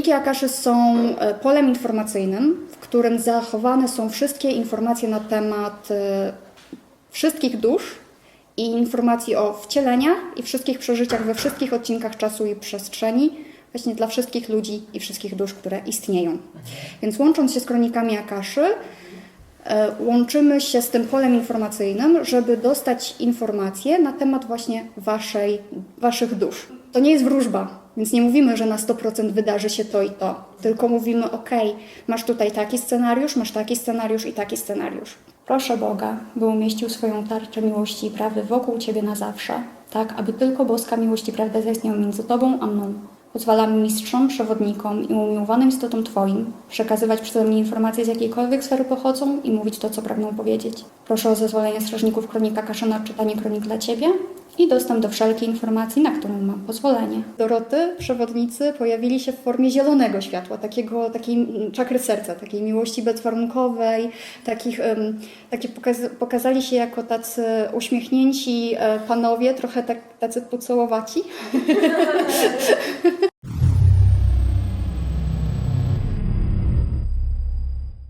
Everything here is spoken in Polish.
Kroniki Akaszy są e, polem informacyjnym, w którym zachowane są wszystkie informacje na temat e, wszystkich dusz i informacji o wcieleniach i wszystkich przeżyciach we wszystkich odcinkach czasu i przestrzeni, właśnie dla wszystkich ludzi i wszystkich dusz, które istnieją. Więc łącząc się z kronikami Akaszy, e, łączymy się z tym polem informacyjnym, żeby dostać informacje na temat właśnie waszej, waszych dusz. To nie jest wróżba, więc nie mówimy, że na 100% wydarzy się to i to, tylko mówimy, ok, masz tutaj taki scenariusz, masz taki scenariusz i taki scenariusz. Proszę Boga, by umieścił swoją tarczę miłości i prawdy wokół Ciebie na zawsze, tak aby tylko boska miłość i prawda zaistniała między Tobą a mną. Pozwalamy mistrzom, przewodnikom i umiłowanym istotom Twoim przekazywać przeze mnie informacje z jakiejkolwiek sfery pochodzą i mówić to, co pragną powiedzieć. Proszę o zezwolenie strażników Kronika Kasza na czytanie kronik dla Ciebie i dostęp do wszelkiej informacji, na którą mam pozwolenie. Doroty, przewodnicy, pojawili się w formie zielonego światła, takiego, takiej czakry serca, takiej miłości bezwarunkowej, takich, takie pokaz, pokazali się jako tacy uśmiechnięci e, panowie, trochę tak, tacy pocałowaci.